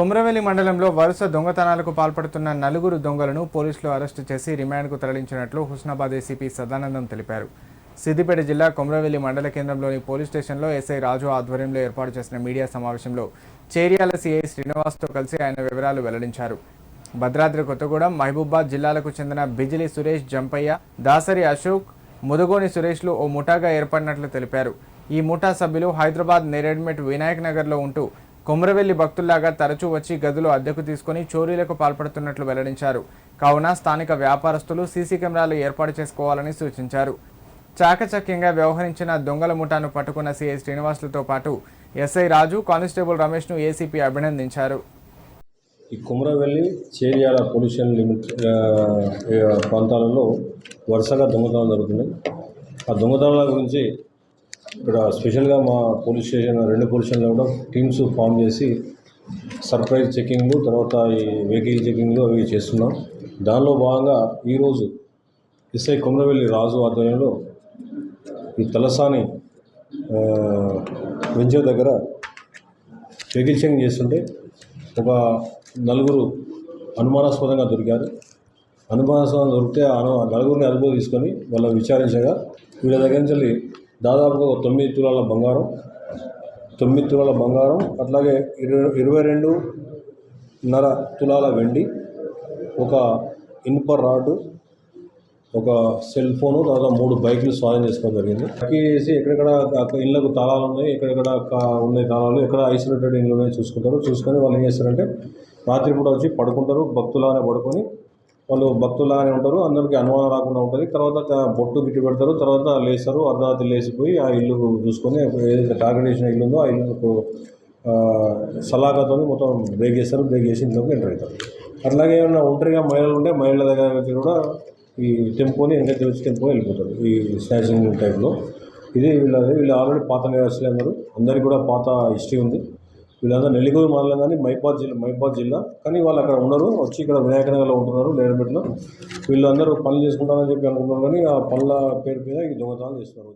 కుమ్రవెల్లి మండలంలో వరుస దొంగతనాలకు పాల్పడుతున్న నలుగురు దొంగలను పోలీసులు అరెస్టు చేసి రిమాండ్కు తరలించినట్లు హుస్నాబాద్ ఏసీపీ సదానందం తెలిపారు. సిద్దిపేట జిల్లా కొమ్రవెల్లి మండల కేంద్రంలోని పోలీస్ స్టేషన్లో ఎస్ఐ రాజు ఆధ్వర్యంలో ఏర్పాటు చేసిన మీడియా సమావేశంలో చేర్యాల సిఐ శ్రీనివాస్తో కలిసి ఆయన వివరాలు వెల్లడించారు. భద్రాద్రి కొత్తగూడెం మహబూబాద్ జిల్లాలకు చెందిన బిజిలి సురేష్ జంపయ్య దాసరి అశోక్ ముదగోని సురేష్లు ఓ ముఠాగా ఏర్పడినట్లు తెలిపారు. ఈ ముఠా సభ్యులు హైదరాబాద్ నేరెడ్మెట్ వినాయక్ నగర్లో ఉంటూ కొమరవెల్లి భక్తుల్లాగా తరచూ వచ్చి గదులు అద్దెకు తీసుకుని చోరీలకు పాల్పడుతున్నట్లు వెల్లడించారు. కావున స్థానిక వ్యాపారస్తులు సీసీ కెమెరాలు ఏర్పాటు చేసుకోవాలని సూచించారు. చాకచక్యంగా వ్యవహరించిన దొంగల ముఠాను పట్టుకున్న సీఐ శ్రీనివాసులతో పాటు ఎస్ఐ రాజు కానిస్టేబుల్ రమేష్ను ఏసీపీ అభినందించారు. ఈ కుమరవెల్లి చేరియాల పొల్యూషన్ లిమిట్ ప్రాంతాలలో వరుసగా దొంగతనాలు జరుగుతున్నాయి. ఆ దొంగతనాల గురించి ఇక్కడ స్పెషల్గా మా పోలీస్ స్టేషన్ రెండు పోలీస్ స్టేషన్లో కూడా టీమ్స్ ఫామ్ చేసి సర్ప్రైజ్ చెకింగ్లు తర్వాత ఈ వెహికల్ చెకింగ్లు అవి చేస్తున్నాం. దానిలో భాగంగా ఈరోజు ఎస్ఐ కుమరవెల్లి రాజు ఆధ్వర్యంలో ఈ తలసాని వెంచర్ దగ్గర వెహికల్ చెకింగ్ చేస్తుంటే ఒక నలుగురు అనుమానాస్పదంగా దొరికారు. అనుమానాస్పదంగా దొరికితే ఆ నలుగురిని అదుపు తీసుకొని వాళ్ళ విచారించగా వీళ్ళ దగ్గర నుంచి దాదాపుగా ఒక తొమ్మిది తులాల బంగారం తొమ్మిది తులాల బంగారం అట్లాగే ఇరవై ఇరవై రెండు నర తులాల వెండి ఒక ఇనుప రాడ్ ఒక సెల్ ఫోను తర్వాత మూడు బైకులు స్వాధీనం చేసుకోవడం జరిగింది. తనిఖీ చేసి ఎక్కడెక్కడ ఇళ్ళకు తాళాలు ఉన్నాయి ఎక్కడెక్కడ ఉన్నాయి తాళాలు ఎక్కడ ఐసోలేటెడ్ ఇల్లు ఉన్నాయి చూసుకుంటారు. చూసుకొని వాళ్ళు ఏం చేస్తారంటే రాత్రిపూట వచ్చి పడుకుంటారు భక్తులానే పడుకొని వాళ్ళు భక్తులాగానే ఉంటారు అందరికీ అనుమానం రాకుండా ఉంటుంది. తర్వాత బొట్టు గిట్టి పెడతారు తర్వాత లేస్తారు అర్ధరాత్రి లేచిపోయి ఆ ఇల్లు చూసుకొని ఏదైతే టార్గెట్ చేసిన ఇల్లు ఉందో ఆ ఇల్లు ఆ, మొత్తం బ్రేక్ చేస్తారు బ్రేక్ చేసి ఇంట్లోకి ఎంటర్ అవుతారు. అట్లాగే ఏమైనా ఒంటరిగా మహిళలు ఉంటే మహిళల దగ్గర కూడా ఈ టెంపోని వెనక తెలిసి టెంపో వెళ్ళిపోతారు ఈ స్నాచింగ్ టైప్లో ఇది వీళ్ళది వీళ్ళు ఆల్రెడీ పాత నివాసులు అందరూ అందరికీ కూడా పాత హిస్టరీ ఉంది. వీళ్ళందరూ నెల్లిగూరు మండలం కానీ మైపాద్ జిల్లా మైపాద్ జిల్లా. కానీ వాళ్ళు అక్కడ ఉండరు వచ్చి ఇక్కడ వినాయకనగర్లో ఉంటున్నారు లేడబెట్లో వీళ్ళందరూ పనులు చేసుకుంటారని చెప్పి అనుకుంటున్నారు కానీ ఆ పనుల పేరు మీద ఈ దొంగతనాలు చేస్తున్నారు.